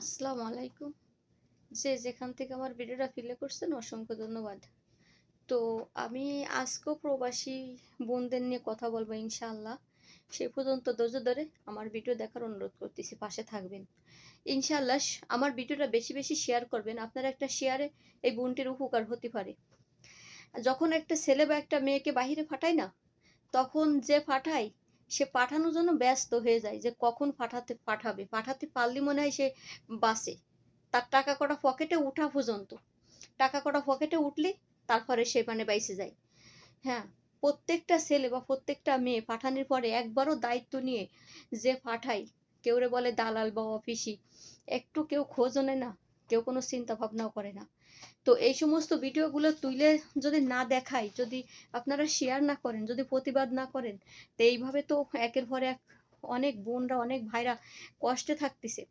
আসসালামু আলাইকুম। যে যেখান থেকে আমার ভিডিওটা ফিলে করছেন, অসংখ্য ধন্যবাদ। তো আমি আজকেও প্রবাসী বোনদের নিয়ে কথা বলব ইনশাআল্লাহ। সেই পর্যন্ত ধৈর্য ধরে আমার ভিডিও দেখার অনুরোধ করতেছি, পাশে থাকবেন। ইনশাআল্লাহ আমার ভিডিওটা বেশি বেশি শেয়ার করবেন, আপনার একটা শেয়ারে এই বোনটির উপকার হতে পারে। যখন একটা ছেলে বা একটা মেয়েকে বাহিরে পাঠায় না, তখন যে পাঠায় সে পাঠানোর জন্য ব্যস্ত হয়ে যায় যে কখন পাঠাতে, পাঠাবে। পাঠাতে পারলে মনে হয় সে বাসে তার টাকা কটা পকেটে উঠা পর্যন্ত। টাকা কটা পকেটে উঠলে তারপরে সে মানে বাইসে যায়। হ্যাঁ প্রত্যেকটা ছেলে বা প্রত্যেকটা মেয়ে পাঠানোর পরে একবারও দায়িত্ব নিয়ে যে পাঠায় কেউরে বলে দালাল বা অফিসি, একটু কেউ খোঁজও নেয় না, কেউ কোনো চিন্তা ভাবনাও করে না। তো এই সমস্ত ভিডিওগুলো তুলে যদি না দেখাই, যদি আপনারা শেয়ার না করেন, যদি প্রতিবাদ না করেন, তো এইভাবে তো একের পর এক অনেক বোনরা, অনেক ভাইরা কষ্টে থাকতেছে।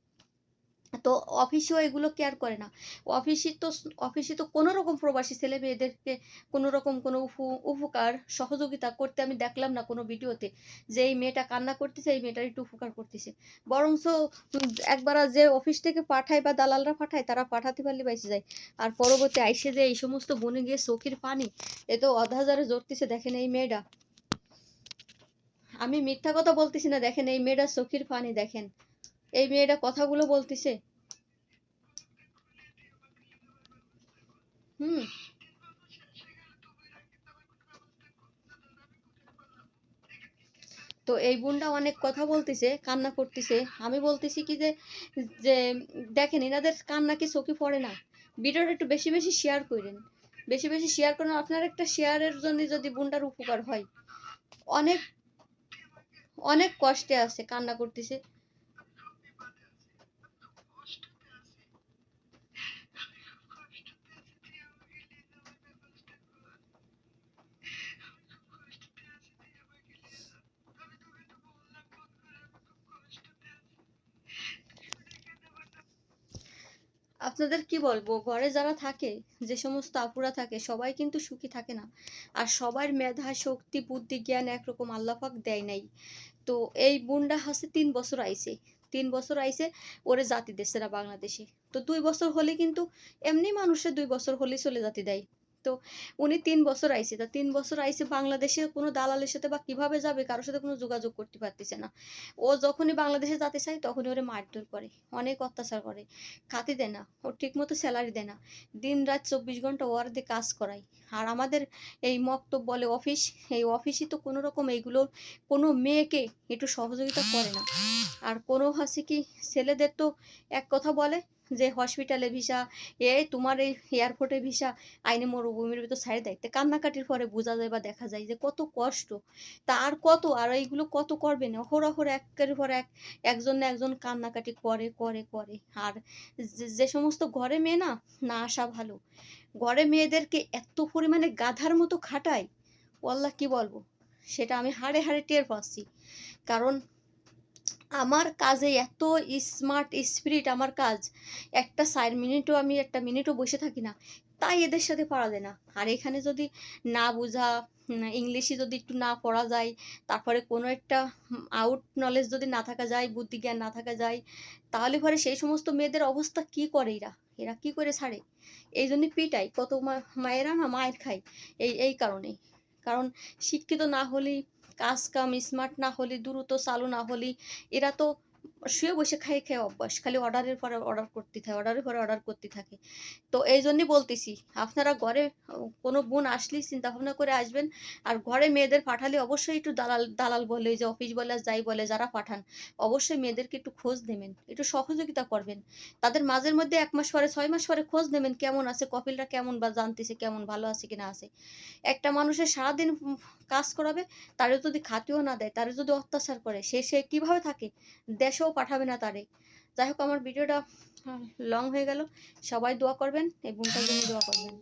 তো অফিসেও এগুলো কেয়ার করে না। অফিসে তো অফিসে তো কোনো রকম প্রবাসী ছেলে মেয়েদেরকে কোনো রকম কোনো উপকার, সহযোগিতা করতে আমি দেখলাম না কোনো ভিডিওতে যে এই মেয়েটা কান্না করতেছে, এই মেয়েটার একটু উপকার করতেছে। বরঞ্চ একবার যে অফিস থেকে পাঠায় বা দালালরা পাঠায়, তারা পাঠাতে পারলে বাইসে যায়। আর পরবর্তী আইসে যে এই সমস্ত বনে গিয়ে চোখের পানি, এ তো অধাজারে জড়তেছে দেখেন এই মেয়েটা। আমি মিথ্যা কথা বলতেছি না, দেখেন এই মেয়েটা চোখের পানি, দেখেন। এই মেয়েটা কথাগুলো বলতেছে। হুম। তো এই বোনটা অনেক কথা বলতেছে, কান্না করতেছে। আমি বলতেছি কি যে যে দেখেন এনাদের কান্না কি চোখে পড়ে না। ভিডিওটা একটু বেশি বেশি শেয়ার করেন। বেশি বেশি শেয়ার করেন, আপনার একটা শেয়ারের জন্য যদি বোনটার উপকার হয়। অনেক অনেক কষ্টে আছে কান্না করতেছে। আপনাদের কি বলব? ঘরে যারা থাকে, যে সমস্ত আপুরা থাকে, সবাই কিন্তু সুখী থাকে না। আর সবার মেধা, শক্তি, বুদ্ধি, জ্ঞান একরকম আল্লাপাক দেয় নাই। তো এই বোনটা হাসে তিন বছর আইছে। তিন বছর আইছে, ওরে জাতি দেশেরা বাংলাদেশে। তো দুই বছর হলে কিন্তু এমনি মানুষের দুই বছর হলে চলে জাতি দেয়। তো উনি তিন বছর আইছে তা তিন বছর আইছে বাংলাদেশে কোনো দালালের সাথে বা কীভাবে যাবে কারোর সাথে কোনো যোগাযোগ করতে পারতেছে না। ও যখনই বাংলাদেশে যেতে চায় তখনই ওরে মারধর করে, অনেক অত্যাচার করে। খাতি দেয় না, ও ঠিক মতো স্যালারি দেয় না। দিন রাত চব্বিশ ঘণ্টা ওর দিয়ে কাজ করায়। আর আমাদের এই মক্তব বলে অফিস এই অফিসই তো কোনো রকম এইগুলো, কোনো মেয়েকে একটু সহযোগিতা করে না। আর কোনো হাসি কি, ছেলেদের তো এক কথা বলে যে হসপিটালে ভিসা এই তোমার এই এয়ারপোর্টে ভিসা আইনে মরুভূমির ভিতর ছাড়ে দেয়। তো কান্নাকাটির পরে বোঝা যায় বা দেখা যায় যে কত কষ্ট। তা আর কত, আর এইগুলো কত করবে না? অহরহ একের পর এক, একজন না একজন কান্নাকাটি করে করে করে। আর যে- সমস্ত ঘরে মেয়ে না না আসা ভালো। ঘরে মেয়েদেরকে এত পরিমাণে গাধার মতো খাটায়, ওয়াল্লাহ কি বলব? সেটা আমি হাড়ে হাড়ে টের পাচ্ছি। কারণ আমার কাজে এত স্মার্ট স্পিরিট আমার কাজ। একটা চার মিনিটও আমি একটা মিনিটও বসে থাকি না, তাই এদের সাথে পারা যায় না। আর এখানে যদি না বোঝা ইংলিশে যদি একটু না পড়া যায়, তারপরে কোনো একটা আউট নলেজ যদি না থাকা যায়, বুদ্ধিজ্ঞান না থাকা যায়, তাহলে পরে সেই সমস্ত মেয়েদের অবস্থা কি করে এরা? এরা কি করে ছাড়ে? এই জন্য পিটাই, কত মা- মায়েরা না মায়ের খায়। এই এই কারণে কারণ শিক্ষিত না হলে কাজ কাম স্মার্ট না হলে দ্রুত চালু না হলে এরা তো শুয়ে বসে খাই খেয়ে অভ্যাস। খালি অর্ডারের পরে অর্ডার করতে থাকে, অর্ডারের পরে অর্ডার করতে থাকে। তো এই জন্যই বলতেছি, আপনারা ঘরে কোনো বোন আসলেই চিন্তা ভাবনা করে আসবেন। আর ঘরে মেয়েদের পাঠালে অবশ্যই একটু দালাল দালাল বলে, যে অফিস বলে, যাই বলে, যারা পাঠান, অবশ্যই মেয়েদেরকে একটু খোঁজ নেবেন, একটু সহযোগিতা করবেন। তাদের মাঝের মধ্যে এক মাস পরে, ছয় মাস পরে খোঁজ নেবেন, কেমন আছে, কপিলরা কেমন বা জানতেছে কেমন, ভালো আছে কিনা আছে। একটা মানুষের সারাদিন কাজ করাবে তারে যদি খাতিও না দেয় তারে যদি অত্যাচার করে, সে সে কীভাবে থাকে? দেশেও পাঠাবে না তারে। যাই হোক, আমার ভিডিওটা লং হয়ে গেল। সবাই দোয়া করবেন, এই বোনটার জন্য দোয়া করবেন।